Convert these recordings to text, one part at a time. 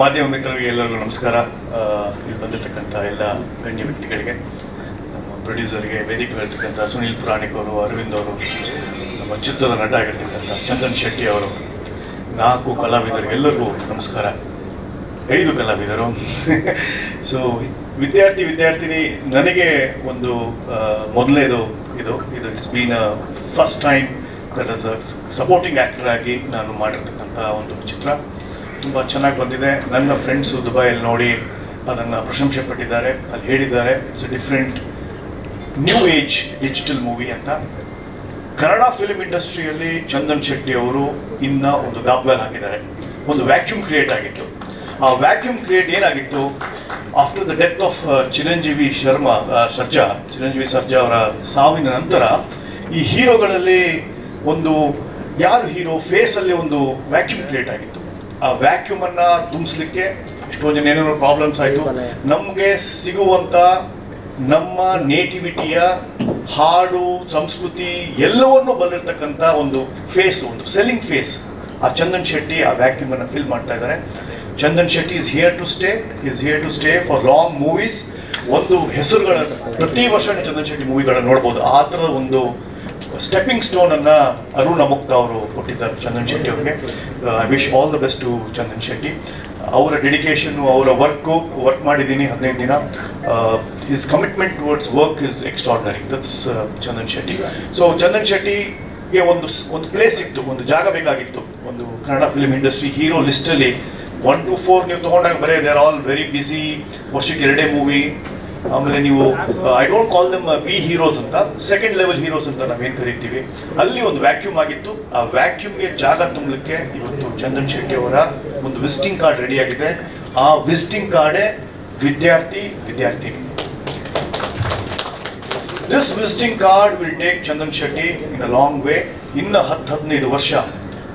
ಮಾಧ್ಯಮ ಮಿತ್ರರಿಗೆ ಎಲ್ಲರಿಗೂ ನಮಸ್ಕಾರ. ಇಲ್ಲಿ ಬಂದಿರತಕ್ಕಂಥ ಎಲ್ಲ ಗಣ್ಯ ವ್ಯಕ್ತಿಗಳಿಗೆ, ನಮ್ಮ ಪ್ರೊಡ್ಯೂಸರ್ಗೆ ವೇದಿಕೆ ಇರ್ತಕ್ಕಂಥ ಸುನೀಲ್ ಪುರಾಣಿಕ್ ಅವರು, ಅರವಿಂದ್ ಅವರು, ನಮ್ಮ ಚಿತ್ರದ ನಟ ಆಗಿರ್ತಕ್ಕಂಥ ಚಂದನ್ ಶೆಟ್ಟಿ ಅವರು, ನಾಲ್ಕು ಕಲಾವಿದರಿಗೆ ಎಲ್ಲರಿಗೂ ನಮಸ್ಕಾರ. ಐದು ಕಲಾವಿದರು. ಸೊ ವಿದ್ಯಾರ್ಥಿ, ವಿದ್ಯಾರ್ಥಿನಿ, ನನಗೆ ಒಂದು ಮೊದಲೇದು ಇದು. ಇದು it's been first time that as a supporting actor ಆಗಿ ನಾನು ಮಾಡಿರ್ತಕ್ಕಂಥ ಒಂದು ಚಿತ್ರ. ತುಂಬ ಚೆನ್ನಾಗಿ ಬಂದಿದೆ. ನನ್ನ ಫ್ರೆಂಡ್ಸು ದುಬೈಯಲ್ಲಿ ನೋಡಿ ಅದನ್ನು ಪ್ರಶಂಸೆ ಪಟ್ಟಿದ್ದಾರೆ. ಅಲ್ಲಿ ಹೇಳಿದ್ದಾರೆ it's different new age digital movie ಅಂತ. ಕನ್ನಡ ಫಿಲ್ಮ್ ಇಂಡಸ್ಟ್ರಿಯಲ್ಲಿ ಚಂದನ್ ಶೆಟ್ಟಿ ಅವರು ಇನ್ನ ಒಂದು ದಾಬ್ಗಾಲ್ ಹಾಕಿದ್ದಾರೆ. ಒಂದು ವ್ಯಾಕ್ಯೂಮ್ ಕ್ರಿಯೇಟ್ ಆಗಿತ್ತು. ಆ ವ್ಯಾಕ್ಯೂಮ್ ಕ್ರಿಯೇಟ್ ಏನಾಗಿತ್ತು? After the death of Chiranjeevi Sharma Sarja, Chiranjeevi Sarja ಅವರ ಸಾವಿನ ನಂತರ ಈ ಹೀರೋಗಳಲ್ಲಿ ಒಂದು, ಯಾರು ಹೀರೋ ಫೇಸಲ್ಲಿ ಒಂದು ವ್ಯಾಕ್ಯೂಮ್ ಕ್ರಿಯೇಟ್ ಆಗಿತ್ತು. ಆ ವ್ಯಾಕ್ಯೂಮ್ ಅನ್ನ ತುಂಬಿಸ್ಲಿಕ್ಕೆ ಎಷ್ಟೋ ಜನ ಏನೇನೋ ಪ್ರಾಬ್ಲಮ್ಸ್ ಆಯಿತು. ನಮಗೆ ಸಿಗುವಂಥ ನಮ್ಮ ನೇಟಿವಿಟಿಯ ಹಾಡು ಸಂಸ್ಕೃತಿ ಎಲ್ಲವನ್ನು ಬಂದಿರತಕ್ಕಂಥ ಒಂದು ಫೇಸ್ ಒಂದು ಸೆಲ್ಲಿಂಗ್ ಫೇಸ್ ಆ ಚಂದನ್ ಶೆಟ್ಟಿ ಆ ವ್ಯಾಕ್ಯೂಮ್ ಅನ್ನು ಫಿಲ್ ಮಾಡ್ತಾ ಇದ್ದಾರೆ Chandan Shetty is here to stay is here to stay for long movies ಒಂದು ಹೆಸರುಗಳ ಪ್ರತಿ ವರ್ಷ ನೀವು ಚಂದನ್ ಶೆಟ್ಟಿ ಮೂವಿಗಳನ್ನ ನೋಡ್ಬೋದು. ಆ ಥರದ ಒಂದು ಸ್ಟೆಪ್ಪಿಂಗ್ ಸ್ಟೋನ್ ಅನ್ನ ಅರುಣ್ ಅಮುಕ್ತ ಅವರು ಕೊಟ್ಟಿದ್ದಾರೆ ಚಂದನ್ ಶೆಟ್ಟಿ ಅವರಿಗೆ. I wish all the best to Chandan Shetty. ಅವರ ಡೆಡಿಕೇಶನ್ ಅವರ ವರ್ಕು ವರ್ಕ್ ಮಾಡಿದ್ದೀನಿ ಹದಿನೈದು ದಿನ. Is commitment towards work is extraordinary that's Chandan Shetty. So Chandan ಶೆಟ್ಟಿಗೆ ಒಂದು ಒಂದು ಪ್ಲೇಸ್ ಇತ್ತು, ಒಂದು ಜಾಗ ಬೇಕಾಗಿತ್ತು. ಒಂದು ಕನ್ನಡ ಫಿಲ್ಮ್ ಇಂಡಸ್ಟ್ರಿ ಹೀರೋ ಲಿಸ್ಟಲ್ಲಿ ಒನ್ ಟು ಫೋರ್ ನೀವು ತೊಗೊಂಡಾಗ ಬರೀ they are all very busy ವರ್ಷಕ್ಕೆ ಎರಡೇ ಮೂವಿ ಆಮೇಲೆ ನೀವು I don't call them B heroes ಅಂತ. ಸೆಕೆಂಡ್ ಲೆವೆಲ್ ಹೀರೋಸ್ ಅಂತ ನಾವೇನು ಕರಿತೀವಿ? ಅಲ್ಲಿ ಒಂದು ವ್ಯಾಕ್ಯೂಮ್ ಆಗಿತ್ತು. ಆ ವ್ಯಾಕ್ಯೂಮ್ಗೆ ಜಾಗ ತುಂಬಲಿಕ್ಕೆ ಇವತ್ತು ಚಂದನ್ ಶೆಟ್ಟಿ ಅವರ ಒಂದು ವಿಸಿಟಿಂಗ್ ಕಾರ್ಡ್ ರೆಡಿ ಆಗಿದೆ. ಆ ವಿಸಿಟಿಂಗ್ ಕಾರ್ಡೇ ವಿದ್ಯಾರ್ಥಿ, ವಿದ್ಯಾರ್ಥಿನಿ. This visiting card will take Chandan Shetty in a long way ಇನ್ನು ಹತ್ತು ಹದಿನೈದು ವರ್ಷ.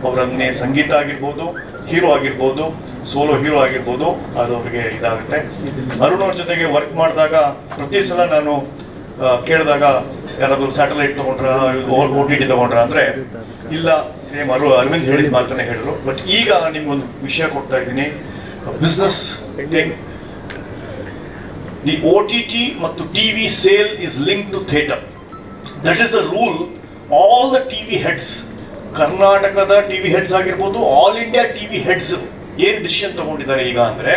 ಅವರನ್ನೇ ಸಂಗೀತ ಆಗಿರ್ಬೋದು ಹೀರೋ ಆಗಿರ್ಬೋದು, ಸೋಲೋ ಹೀರೋ ಆಗಿರ್ಬೋದು, ಅದು ಅವ್ರಿಗೆ ಇದಾಗುತ್ತೆ. ಅರುಣ್ ಅವ್ರ ಜೊತೆಗೆ ವರ್ಕ್ ಮಾಡಿದಾಗ ಪ್ರತಿ ಸಲ ನಾನು ಕೇಳಿದಾಗ ಯಾರಾದರೂ ಸ್ಯಾಟಲೈಟ್ ತೊಗೊಂಡ್ರ ಓ ಟಿ ಟಿ ತೊಗೊಂಡ್ರ ಅಂದರೆ, ಇಲ್ಲ ಸೇಮ್ ಅರು, ಅರವಿಂದ್ ಹೇಳಿದ ಮಾತನ್ನೇ ಹೇಳಿದ್ರು. ಬಟ್ ಈಗ ನಿಮ್ಗೊಂದು ವಿಷಯ ಕೊಡ್ತಾ ಇದ್ದೀನಿ. Business thing the O T T ಮತ್ತು T V sale is link to theatre that is the rule all the T V heads ಕರ್ನಾಟಕದ ಟಿ ವಿ ಹೆಡ್ಸ್ ಆಗಿರ್ಬೋದು all India T V heads ಏನು decision ತಗೊಂಡಿದ್ದಾರೆ ಈಗ ಅಂದರೆ,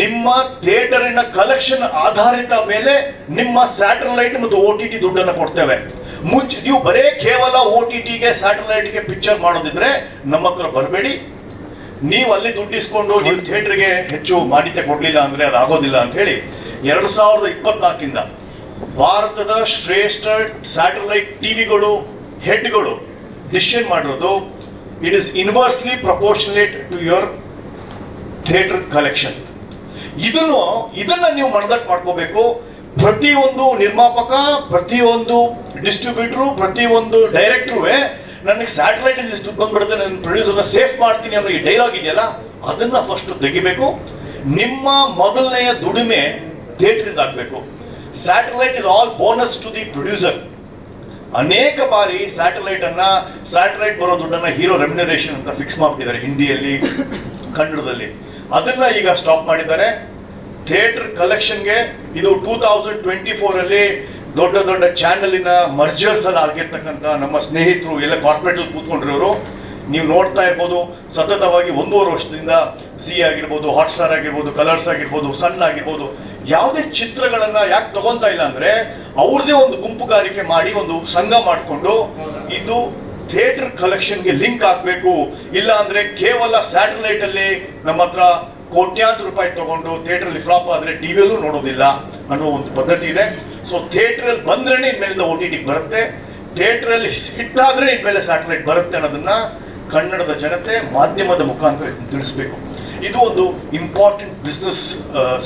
ನಿಮ್ಮ ಥಿಯೇಟರಿನ collection ಆಧಾರಿತ ಮೇಲೆ ನಿಮ್ಮ ಸ್ಯಾಟಲೈಟ್ ಮತ್ತು ಓ ಟಿ ಟಿ ದುಡ್ಡನ್ನು ಕೊಡ್ತೇವೆ. ಮುಂಚೆ ನೀವು ಬರೇ ಕೇವಲ ಓ ಟಿ ಟಿಗೆ ಸ್ಯಾಟಲೈಟ್ಗೆ ಪಿಕ್ಚರ್ ಮಾಡೋದಿದ್ರೆ ನಮ್ಮ ಹತ್ರ ಬರಬೇಡಿ. ನೀವು ಅಲ್ಲಿ ದುಡ್ಡು ಇಸ್ಕೊಂಡು ನೀವು ಥಿಯೇಟರ್ಗೆ ಹೆಚ್ಚು ಮಾನ್ಯತೆ ಕೊಡಲಿಲ್ಲ ಅಂದರೆ ಅದು ಆಗೋದಿಲ್ಲ ಅಂತ ಹೇಳಿ, ಎರಡು ಸಾವಿರದ ಇಪ್ಪತ್ನಾಲ್ಕಿಂದ ಭಾರತದ ಶ್ರೇಷ್ಠ ಸ್ಯಾಟಲೈಟ್ ಟಿವಿಗಳು ಹೆಡ್ಗಳು ಡಿಸಿಷನ್ ಮಾಡಿರೋದು it is inversely proportionate to your theatre collection ಇದನ್ನು ಇದನ್ನು ನೀವು ಮನದಟ್ಟು ಮಾಡ್ಕೋಬೇಕು. ಪ್ರತಿಯೊಂದು ನಿರ್ಮಾಪಕ, ಪ್ರತಿಯೊಂದು ಡಿಸ್ಟ್ರಿಬ್ಯೂಟ್ರು ಪ್ರತಿಯೊಂದು ಡೈರೆಕ್ಟ್ರು ನನಗೆ ಸ್ಯಾಟಲೈಟ್ ದುಡ್ಡು ಬಂದ್ಬಿಡುತ್ತೆ, ನನ್ನ ಪ್ರೊಡ್ಯೂಸರ್ನ ಸೇಫ್ ಮಾಡ್ತೀನಿ ಅನ್ನೋ ಈ ಡೈಲಾಗ್ ಇದೆಯಲ್ಲ, ಅದನ್ನು ಫಸ್ಟ್ ತೆಗಿಬೇಕು. ನಿಮ್ಮ ಮೊದಲನೆಯ ದುಡಿಮೆ ಥಿಯೇಟ್ರಿಂದ ಆಗಬೇಕು. Satellite is all bonus to the producer ಅನೇಕ ಬಾರಿ ಸ್ಯಾಟಲೈಟ್ ಅನ್ನ ಸ್ಯಾಟಲೈಟ್ ಬರೋ ದುಡ್ಡನ್ನ ಹೀರೋ ರೆಮ್ಯುನರೇಷನ್ ಅಂತ ಫಿಕ್ಸ್ ಮಾಡ್ಬಿಟ್ಟಿದ್ದಾರೆ ಹಿಂದಿಯಲ್ಲಿ, ಕನ್ನಡದಲ್ಲಿ. ಅದನ್ನ ಈಗ ಸ್ಟಾಪ್ ಮಾಡಿದ್ದಾರೆ. ಥಿಯೇಟರ್ ಕಲೆಕ್ಷನ್ಗೆ ಇದು ಟೂ ತೌಸಂಡ್ ಟ್ವೆಂಟಿ ಫೋರಲ್ಲಿ ದೊಡ್ಡ ದೊಡ್ಡ ಚಾನಲಿನ ಮರ್ಜರ್ಸ್ ಅಲ್ಲಿ ಆಗಿರ್ತಕ್ಕಂಥ ನಮ್ಮ ಸ್ನೇಹಿತರು, ಎಲ್ಲ ಕಾರ್ಪೊರೇಟ್ ಅಲ್ಲಿ ಕೂತ್ಕೊಂಡಿರೋರು ನೀವು ನೋಡ್ತಾ ಇರ್ಬೋದು, ಸತತವಾಗಿ ಒಂದೂವರೆ ವರ್ಷದಿಂದ ಸಿ ಆಗಿರ್ಬೋದು ಹಾಟ್ಸ್ಟಾರ್ ಆಗಿರ್ಬೋದು ಕಲರ್ಸ್ ಆಗಿರ್ಬೋದು ಸಣ್ಣ ಆಗಿರ್ಬೋದು, ಯಾವುದೇ ಚಿತ್ರಗಳನ್ನು ಯಾಕೆ ತಗೊಂತಾ ಇಲ್ಲ ಅಂದರೆ ಅವ್ರದ್ದೇ ಒಂದು ಗುಂಪುಗಾರಿಕೆ ಮಾಡಿ, ಒಂದು ಸಂಘ ಮಾಡಿಕೊಂಡು ಇದು ಥಿಯೇಟರ್ ಕಲೆಕ್ಷನ್ಗೆ ಲಿಂಕ್ ಆಗಬೇಕು ಇಲ್ಲ ಅಂದರೆ ಕೇವಲ ಸ್ಯಾಟಲೈಟಲ್ಲಿ ನಮ್ಮ ಹತ್ರ ಕೋಟ್ಯಾಂತರ ರೂಪಾಯಿ ತಗೊಂಡು ಥಿಯೇಟ್ರಲ್ಲಿ ಫ್ಲಾಪ್ ಆದರೆ ಟಿ ವಿಯಲ್ಲೂ ನೋಡೋದಿಲ್ಲ ಅನ್ನೋ ಒಂದು ಪದ್ಧತಿ ಇದೆ. ಸೊ ಥಿಯೇಟ್ರಲ್ಲಿ ಬಂದ್ರೇನೆ ಇನ್ಮೇಲಿಂದ ಓ ಟಿ ಟಿಗೆ ಬರುತ್ತೆ. ಥಿಯೇಟ್ರಲ್ಲಿ ಹಿಟ್ ಆದ್ರೆ ಇನ್ಮೇಲೆ ಸ್ಯಾಟಲೈಟ್ ಬರುತ್ತೆ ಅನ್ನೋದನ್ನ ಕನ್ನಡದ ಜನತೆ ಮಾಧ್ಯಮದ ಮುಖಾಂತರ ತಿಳಿಸ್ಬೇಕು. ಇದು ಒಂದು important business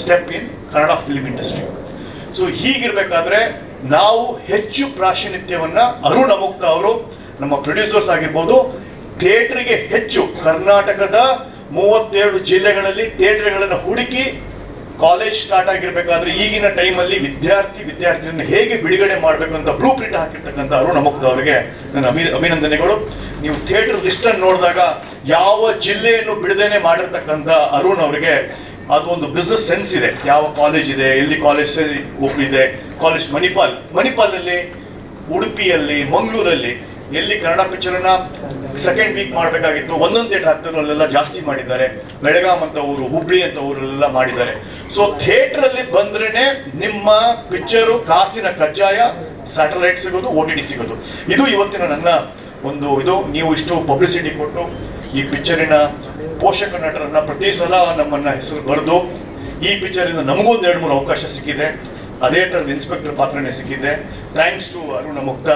step in Kannada film industry so ಹೀಗಿರಬೇಕಾದ್ರೆ ನಾವು ಹೆಚ್ಚು ಪ್ರಾಶಿನಿತ್ಯವನ್ನು ಅರುಣ್ ಅಮುಕ್ತ ಅವರು ನಮ್ಮ ಪ್ರೊಡ್ಯೂಸರ್ಸ್ ಆಗಿರ್ಬೋದು ಥಿಯೇಟ್ರಿಗೆ ಹೆಚ್ಚು ಕರ್ನಾಟಕದ ಮೂವತ್ತೆರಡು ಜಿಲ್ಲೆಗಳಲ್ಲಿ ಥಿಯೇಟ್ರ್ಗಳನ್ನು ಹುಡುಕಿ ಕಾಲೇಜ್ ಸ್ಟಾರ್ಟ್ ಆಗಿರ್ಬೇಕಾದ್ರೆ ಈಗಿನ ಟೈಮಲ್ಲಿ ವಿದ್ಯಾರ್ಥಿ ವಿದ್ಯಾರ್ಥಿಯನ್ನು ಹೇಗೆ ಬಿಡುಗಡೆ ಮಾಡಬೇಕು ಅಂತ ಬ್ಲೂ ಪ್ರಿಂಟ್ ಹಾಕಿರ್ತಕ್ಕಂಥ ಅರುಣ ಮುಕ್ತ ಅವರಿಗೆ ನನ್ನ ಅಭಿ ಅಭಿನಂದನೆಗಳು. ನೀವು ಥಿಯೇಟರ್ ಲಿಸ್ಟನ್ನು ನೋಡಿದಾಗ ಯಾವ ಜಿಲ್ಲೆಯನ್ನು ಬಿಡದೇನೆ ಮಾಡಿರ್ತಕ್ಕಂಥ ಅರುಣ್ ಅವರಿಗೆ ಅದು ಒಂದು ಬಿಸ್ನೆಸ್ ಸೆನ್ಸ್ ಇದೆ. ಯಾವ ಕಾಲೇಜ್ ಇದೆ, ಎಲ್ಲಿ ಕಾಲೇಜ್ ಇದೆ. ಕಾಲೇಜ್ ಮಣಿಪಾಲ್ ಮಣಿಪಾಲಲ್ಲಿ ಉಡುಪಿಯಲ್ಲಿ, ಮಂಗಳೂರಲ್ಲಿ ಎಲ್ಲಿ ಕನ್ನಡ ಪಿಕ್ಚರನ್ನ ಸೆಕೆಂಡ್ ವೀಕ್ ಮಾಡಬೇಕಾಗಿತ್ತು, ಒಂದೊಂದು ಥಿಯೇಟರ್ ಅಲ್ಲೆಲ್ಲ ಜಾಸ್ತಿ ಮಾಡಿದ್ದಾರೆ. ಬೆಳಗಾಂ ಅಂತ ಊರು, ಹುಬ್ಳಿ ಅಂತ ಊರಲ್ಲೆಲ್ಲ ಮಾಡಿದ್ದಾರೆ. ಸೊ ಥಿಯೇಟ್ರಲ್ಲಿ ಬಂದ್ರೇನೆ ನಿಮ್ಮ ಪಿಕ್ಚರು ಕಾಸಿನ ಕಜ್ಜಾಯ ಸ್ಯಾಟಲೈಟ್ ಸಿಗೋದು ಓ ಟಿ ಡಿ ಸಿಗೋದು. ಇದು ಇವತ್ತಿನ ನನ್ನ ಒಂದು ಇದು. ನೀವು ಇಷ್ಟು ಪಬ್ಲಿಸಿಟಿ ಕೊಟ್ಟು ಈ ಪಿಕ್ಚರಿನ ಪೋಷಕ ನಟರನ್ನ ಪ್ರತಿ ಸಲ ನಮ್ಮನ್ನ ಹೆಸರು ಬರೆದು, ಈ ಪಿಕ್ಚರಿಂದ ನಮಗೂ ಒಂದು ಎರಡು ಮೂರು ಅವಕಾಶ ಸಿಕ್ಕಿದೆ. ಅದೇ ಥರದ ಇನ್ಸ್ಪೆಕ್ಟರ್ ಪಾತ್ರನೇ ಸಿಕ್ಕಿದೆ. ಥ್ಯಾಂಕ್ಸ್ ಟು ಅರುಣ ಮುಕ್ತ.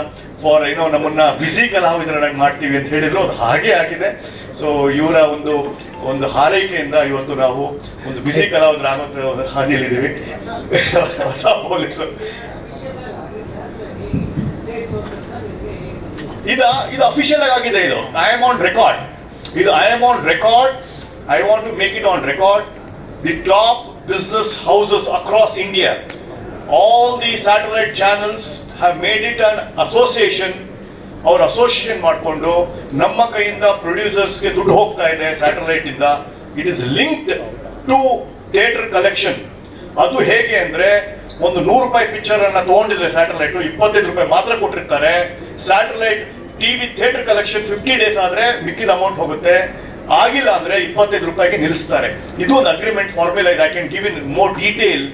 ಫಾರ್ ಏನೋ ನಮ್ಮನ್ನ ಬಿಸಿ ಕಲಾವಿದರಾಗಿ ಮಾಡ್ತೀವಿ ಅಂತ ಹೇಳಿದ್ರು. ಅದು ಹಾಗೆ ಆಗಿದೆ. ಸೊ ಇವರ ಒಂದು ಒಂದು ಹಾರೈಕೆಯಿಂದ ಇವತ್ತು ನಾವು ಒಂದು ಬಿಸಿ ಕಲಾವಿದರಾಗೋ ಹಾದಿಯಲ್ಲಿದ್ದೀವಿ. ಹೊಸ ಪೊಲೀಸು ಇದು ಇದು ಅಫಿಷಿಯಲ್ ಆಗಿದೆ ಇದು. ಐ ಆಮ್ ಆನ್ ರೆಕಾರ್ಡ್ ಇದು I am on record I want to make it on record the top business houses across India all the satellite channels have made it an association ಅವ್ರ association ಮಾಡಿಕೊಂಡು ನಮ್ಮ ಕೈಯಿಂದ ಪ್ರೊಡ್ಯೂಸರ್ಸ್ಗೆ ದುಡ್ಡು ಹೋಗ್ತಾ ಇದೆ satellite ಇಂದ. It is linked to theatre collection ಅದು ಹೇಗೆ ಅಂದರೆ ಒಂದು ನೂರು ರೂಪಾಯಿ ಪಿಕ್ಚರ್ ಅನ್ನ ತಗೊಂಡಿದ್ರೆ ಸ್ಯಾಟಲೈಟ್ ಇಪ್ಪತ್ತೈದು ರೂಪಾಯಿ ಮಾತ್ರ ಕೊಟ್ಟಿರ್ತಾರೆ. Satellite TV theatre collection fifty days ಆದರೆ ಮಿಕ್ಕಿದ ಅಮೌಂಟ್ ಹೋಗುತ್ತೆ. ಆಗಿಲ್ಲ ಅಂದ್ರೆ ಇಪ್ಪತ್ತೈದು ರೂಪಾಯಿಗೆ ನಿಲ್ಲಿಸ್ತಾರೆ. ಇದು ಒಂದು ಅಗ್ರಿಮೆಂಟ್ ಫಾರ್ಮುಲಾ ಇದೆ. I can give in more detail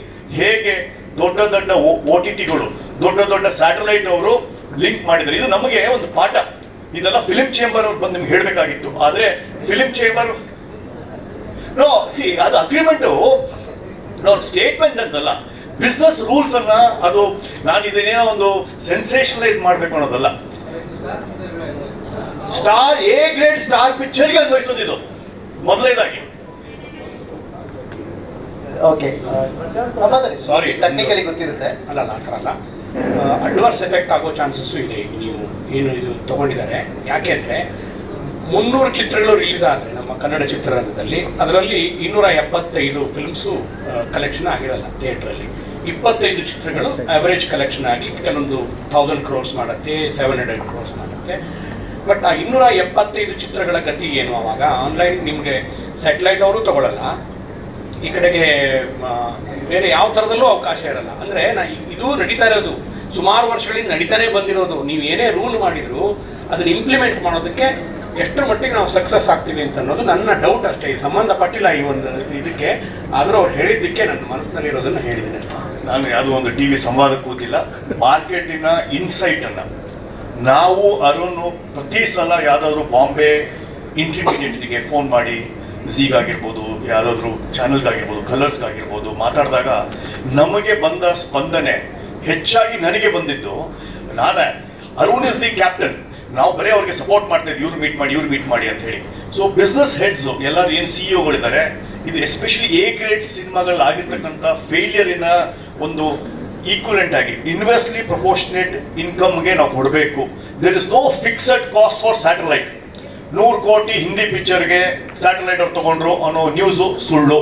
ಹೇಗೆ ದೊಡ್ಡ ದೊಡ್ಡ ಓ ಟಿ ಟಿಗಳು ದೊಡ್ಡ ದೊಡ್ಡ ಸ್ಯಾಟಲೈಟ್ ಅವರು ಲಿಂಕ್ ಮಾಡಿದ್ದಾರೆ. ಇದು ನಮಗೆ ಒಂದು ಪಾಠ. ಇದೆಲ್ಲ ಫಿಲಿಂ ಚೇಂಬರ್ ಅವ್ರು ಬಂದು ನಿಮ್ಗೆ ಹೇಳಬೇಕಾಗಿತ್ತು. ಆದ್ರೆ ಫಿಲಿಂ ಚೇಂಬರ್ ನೋ ಸಿ ಅದು ಅಗ್ರಿಮೆಂಟು ನೋ ಸ್ಟೇಟ್ಮೆಂಟ್ ಅಂತಲ್ಲ. ಬಿಸ್ನೆಸ್ ರೂಲ್ಸ್ ಅನ್ನ ಅದು ನಾನು ಇದನ್ನೇನೋ ಒಂದು ಸೆನ್ಸೇಷನಲೈಸ್ ಮಾಡಬೇಕು ಅನ್ನೋದಲ್ಲ. ಸ್ಟಾರ್ ಎ ಗ್ರೇಡ್ ಸ್ಟಾರ್ ಪಿಕ್ಚರ್ಗೆ ಅನ್ವಯಿಸೋದಿದು ಮೊದಲನೇದಾಗಿ. ಓಕೆ ಮಾತಾಡಿ. ಸಾರಿ ಟೆಕ್ನಿಕಲಿ ಗೊತ್ತಿರುತ್ತೆ. ಅಲ್ಲ ಅಲ್ಲ ಆ ಥರ ಅಲ್ಲ. ಅಡ್ವರ್ಸ್ ಎಫೆಕ್ಟ್ ಆಗೋ ಚಾನ್ಸಸ್ಸು ಇದೆ. ಈಗ ನೀವು ಏನು ಇದು ತಗೊಂಡಿದ್ದಾರೆ. ಯಾಕೆ ಅಂದರೆ ಮುನ್ನೂರು ಚಿತ್ರಗಳು ರಿಲೀಸ್ ಆದರೆ ನಮ್ಮ ಕನ್ನಡ ಚಿತ್ರರಂಗದಲ್ಲಿ ಅದರಲ್ಲಿ ಇನ್ನೂರ ಎಪ್ಪತ್ತೈದು ಫಿಲ್ಮ್ಸು ಕಲೆಕ್ಷನ್ ಆಗಿರಲ್ಲ ಥಿಯೇಟ್ರಲ್ಲಿ ಇಪ್ಪತ್ತೈದು ಚಿತ್ರಗಳು ಆವರೇಜ್ ಕಲೆಕ್ಷನ್ ಆಗಿ ಕೆಲವೊಂದು ಥೌಸಂಡ್ ಕ್ರೋರ್ಸ್ ಮಾಡುತ್ತೆ ಸೆವೆನ್ ಹಂಡ್ರೆಡ್ ಕ್ರೋರ್ಸ್ ಮಾಡುತ್ತೆ. ಬಟ್ ಆ ಇನ್ನೂರ ಎಪ್ಪತ್ತೈದು ಚಿತ್ರಗಳ ಗತಿ ಏನು? ಅವಾಗ ಆನ್ಲೈನ್ ನಿಮಗೆ ಸ್ಯಾಟಲೈಟ್ ಅವರು ತಗೊಳ್ಳಲ್ಲ ಈ ಕಡೆಗೆ ಬೇರೆ ಯಾವ ಥರದಲ್ಲೂ ಅವಕಾಶ ಇರಲ್ಲ. ಅಂದರೆ ನಾ, ಇದು ನಡೀತಾ ಇರೋದು. ಸುಮಾರು ವರ್ಷಗಳಿಂದ ನಡೀತಾನೆ ಬಂದಿರೋದು. ನೀವು ಏನೇ ರೂಲ್ ಮಾಡಿದ್ರು, ಅದನ್ನು ಇಂಪ್ಲಿಮೆಂಟ್ ಮಾಡೋದಕ್ಕೆ ಎಷ್ಟರ ಮಟ್ಟಿಗೆ ನಾವು ಸಕ್ಸಸ್ ಆಗ್ತೀವಿ ಅಂತ ಅನ್ನೋದು ನನ್ನ ಡೌಟ್ ಅಷ್ಟೇ. ಸಂಬಂಧಪಟ್ಟಿಲ್ಲ ಈ ಒಂದು ಇದಕ್ಕೆ. ಆದರೂ ಅವ್ರು ಹೇಳಿದ್ದಕ್ಕೆ ನನ್ನ ಮನಸ್ಸಿನಲ್ಲಿರೋದನ್ನು ಹೇಳಿದ್ದೀನಿ. ನಾನು ಯಾವುದೋ ಒಂದು ಟಿ ವಿ ಸಂವಾದ ಕೂತಿಲ್ಲ. ಮಾರ್ಕೆಟಿನ ಇನ್ಸೈಟ್ ಅನ್ನ. ನಾವು ಅರುಣ್ ಪ್ರತಿ ಸಲ ಯಾವುದಾದ್ರೂ ಬಾಂಬೆ ಇಂಟರ್ಮೀಡಿಯೇಟ್ರಿಗೆ ಫೋನ್ ಮಾಡಿ ಝೀಗಾಗಿರ್ಬೋದು ಯಾವುದಾದ್ರೂ ಚಾನಲ್ಗಾಗಿರ್ಬೋದು ಕಲರ್ಸ್ಗಾಗಿರ್ಬೋದು ಮಾತಾಡಿದಾಗ ನಮಗೆ ಬಂದ ಸ್ಪಂದನೆ ಹೆಚ್ಚಾಗಿ ನನಗೆ ಬಂದಿದ್ದು, ನಾನೇ. ಅರುಣ್ ಇಸ್ ದಿ ಕ್ಯಾಪ್ಟನ್ ನಾವು ಬರೀ ಅವ್ರಿಗೆ ಸಪೋರ್ಟ್ ಮಾಡ್ತಾ ಇವ್ರು ಮೀಟ್ ಮಾಡಿ, ಇವ್ರು ಮೀಟ್ ಮಾಡಿ ಅಂತ ಹೇಳಿ. ಸೊ ಬಿಸ್ನೆಸ್ ಹೆಡ್ಸ್ ಎಲ್ಲರೂ ಏನು ಸಿ ಇದ್ದಾರೆ ಇದು ಎಸ್ಪೆಷಲಿ ಎ ಗ್ರೇಟ್ ಸಿನಿಮಾಗಳಲ್ಲಿ ಆಗಿರ್ತಕ್ಕಂಥ ಫೇಲಿಯರಿನ ಒಂದು ಈಕ್ವಲೆಂಟ್ ಆಗಿ ಇನ್ವೆಸ್ಟ್ಲಿ ಪ್ರಪೋರ್ಷನೇಟ್ ಇನ್ಕಮ್ಗೆ ನಾವು ಕೊಡಬೇಕು. There is no fixed cost for satellite ನೂರು ಕೋಟಿ ಹಿಂದಿ ಪಿಕ್ಚರ್ಗೆ ಸ್ಯಾಟಲೈಟ್ ಅವ್ರು ತಗೊಂಡ್ರು ಅನ್ನೋ ನ್ಯೂಸು ಸುಳ್ಳು.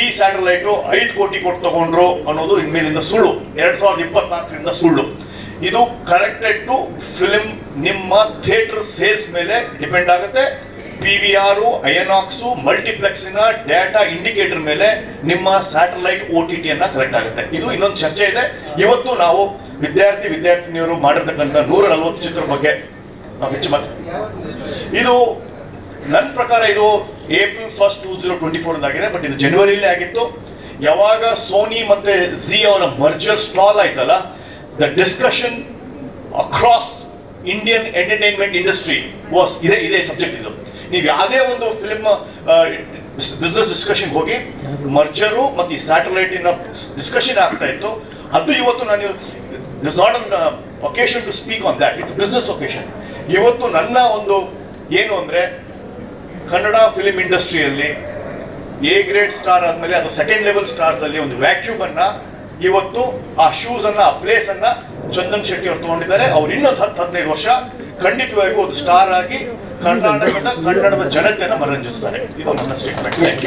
ಈ ಸ್ಯಾಟಲೈಟು ಐದು ಕೋಟಿ ಕೊಟ್ಟು ತಗೊಂಡ್ರು ಅನ್ನೋದು ಇನ್ಮೇಲಿಂದ ಸುಳ್ಳು. ಎರಡು ಸಾವಿರದ ಇಪ್ಪತ್ನಾಲ್ಕರಿಂದ ಸುಳ್ಳು. ಇದು ಕರೆಕ್ಟೆಡ್ ಟು ಫಿಲ್ಮ್ ನಿಮ್ಮ ಥಿಯೇಟರ್ ಸೇಲ್ಸ್ ಮೇಲೆ ಡಿಪೆಂಡ್ ಆಗುತ್ತೆ. ಪಿ ವಿ ಆರು ಐಎನಾಕ್ಸು ಮಲ್ಟಿಪ್ಲೆಕ್ಸಿನ ಡೇಟಾ ಇಂಡಿಕೇಟರ್ ಮೇಲೆ ನಿಮ್ಮ ಸ್ಯಾಟಲೈಟ್ ಓ ಟಿ ಟಿಯನ್ನು ಕರೆಕ್ಟ್ ಆಗುತ್ತೆ. ಇದು ಇನ್ನೊಂದು ಚರ್ಚೆ ಇದೆ. ಇವತ್ತು ನಾವು ವಿದ್ಯಾರ್ಥಿ ವಿದ್ಯಾರ್ಥಿನಿಯರು ಮಾಡಿರ್ತಕ್ಕಂಥ ನೂರ ನಲವತ್ತು ಚಿತ್ರ ಬಗ್ಗೆ ನಾವು ಹೆಚ್ಚು ಮಾತು ಇದು ನನ್ನ ಪ್ರಕಾರ ಇದು April first two zero twenty four ಆಗಿದೆ ಬಟ್ ಇದು ಜನವರಿಲೇ ಆಗಿತ್ತು. ಯಾವಾಗ ಸೋನಿ ಮತ್ತೆ ಝಿ ಅವರ ಮರ್ಜರ್ ಸ್ಟಾಲ್ ಆಯ್ತಲ್ಲ the discussion across Indian entertainment industry was ಇದೇ ಇದೇ ಸಬ್ಜೆಕ್ಟ್ ಇದು. ನೀವು ಯಾವುದೇ ಒಂದು ಫಿಲ್ಮ್ ಬಿಸ್ನೆಸ್ ಡಿಸ್ಕಷನ್ ಹೋಗಿ ಮರ್ಜರು ಮತ್ತು ಈ ಸ್ಯಾಟಲೈಟಿನ ಡಿಸ್ಕಷನ್ ಆಗ್ತಾ ಇತ್ತು. ಅದು ಇವತ್ತು ನಾನು it's not an occasion to speak on that it's business occasion ಇವತ್ತು ನನ್ನ ಒಂದು ಏನು ಅಂದರೆ ಕನ್ನಡ ಫಿಲಿಂ ಇಂಡಸ್ಟ್ರಿಯಲ್ಲಿ ಎ ಗ್ರೇಡ್ ಸ್ಟಾರ್ ಆದಮೇಲೆ ಅದು ಸೆಕೆಂಡ್ ಲೆವೆಲ್ ಸ್ಟಾರ್ಸಲ್ಲಿ ಒಂದು ವ್ಯಾಕ್ಯೂಮ್ ಅನ್ನ ಇವತ್ತು ಆ ಶೂಸ್ ಅನ್ನ, ಆ ಪ್ಲೇಸನ್ನು ಚಂದನ್ ಶೆಟ್ಟಿ ಅವರು ತಗೊಂಡಿದ್ದಾರೆ. ಅವ್ರು ಇನ್ನೊಂದು ಹತ್ತು ಹದಿನೈದು ವರ್ಷ ಖಂಡಿತವಾಗಿ ಒಂದು ಸ್ಟಾರ್ ಆಗಿ ಕರ್ನಾಟಕದ ಕನ್ನಡದ ಜನತೆಯನ್ನು ಮನರಂಜಿಸ್ತಾರೆ ಇದು ನನ್ನ ಸ್ಟೇಟ್ಮೆಂಟ್